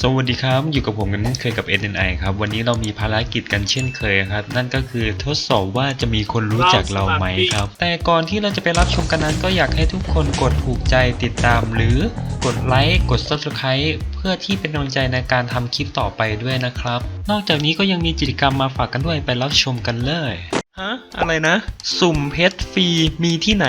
สวัสดีครับ อยู่กับผมกันเคยกับ SNI ครับ วันนี้เรามีภารกิจกันเช่นเคยครับ นั่นก็คือทดสอบว่าจะมีคนรู้จักเราไหมครับ แต่ก่อนที่เราจะไปรับชมกันนั้น ก็อยากให้ทุกคนกดถูกใจติดตาม หรือกดไลค์กด Subscribe เพื่อที่เป็นกำลังใจในการทำคลิปต่อไปด้วยนะครับ นอกจากนี้ก็ยังมีกิจกรรมมาฝากกันด้วยไปรับชมกันเลยฮะอะไรนะ สุ่มเพชรฟรีมีที่ไหน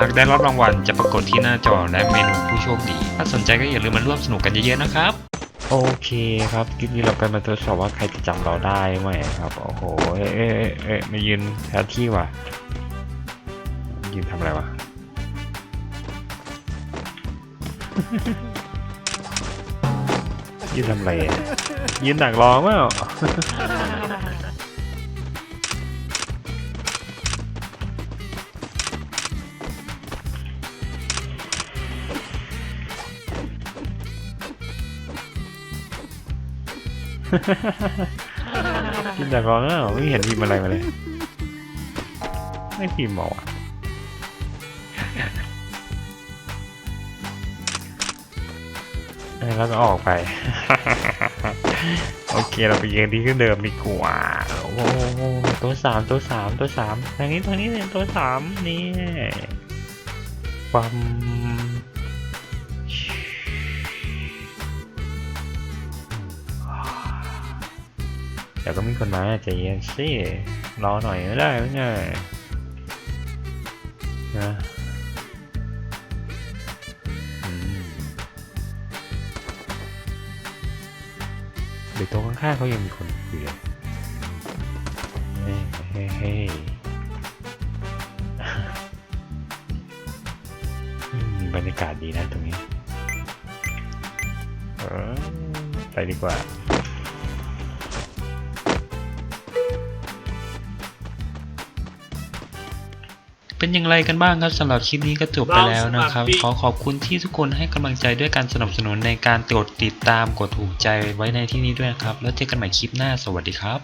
หากได้รับรางวัลจะปรากฏที่หน้าจอและเมนูผู้โชคดี ถ้าสนใจก็อย่าลืมมาร่วมสนุกกันเยอะๆนะครับ โอเคครับคลิปนี้เราไปมาทดสอบว่าใครจะจำเราได้ไหมครับ โอ้โห เอ๊ะเอ๊ะเอ๊ะมายืนแทนที่ว่ะ ยืนทำอะไรวะยืนทำอะไรยืนดักรอเปล่า ยืนดักรอเปล่าไม่เห็นพิมพ์อะไรมาเลย ไม่พิมพ์บอกอะแล้วก็ออกไป โอเคเราไปยืนที่ขึ้นเดิมดีกว่าโอ้ตัวสามตัวสามตัวสามทางนี้ทางนี้เนี่ยตัวสามนี่ความ เดี๋ยวก็มีคนมาใจเย็นสิรอหน่อยไม่ได้ไม่ไงนะเดี๋ยวโต๊ะข้างๆเขายังมีคนคุยเลยเฮ้เฮ้เฮ้บรรยากาศดีนะตรงนี้ไปดีกว่า เป็นอย่างไรกันบ้างครับสำหรับคลิปนี้ก็จบไปแล้วนะครับ ขอขอบคุณที่ทุกคนให้กำลังใจด้วยการสนับสนุนในการกดติดตามกดถูกใจไว้ในที่นี้ด้วยนะครับ แล้วเจอกันใหม่คลิปหน้าสวัสดีครับ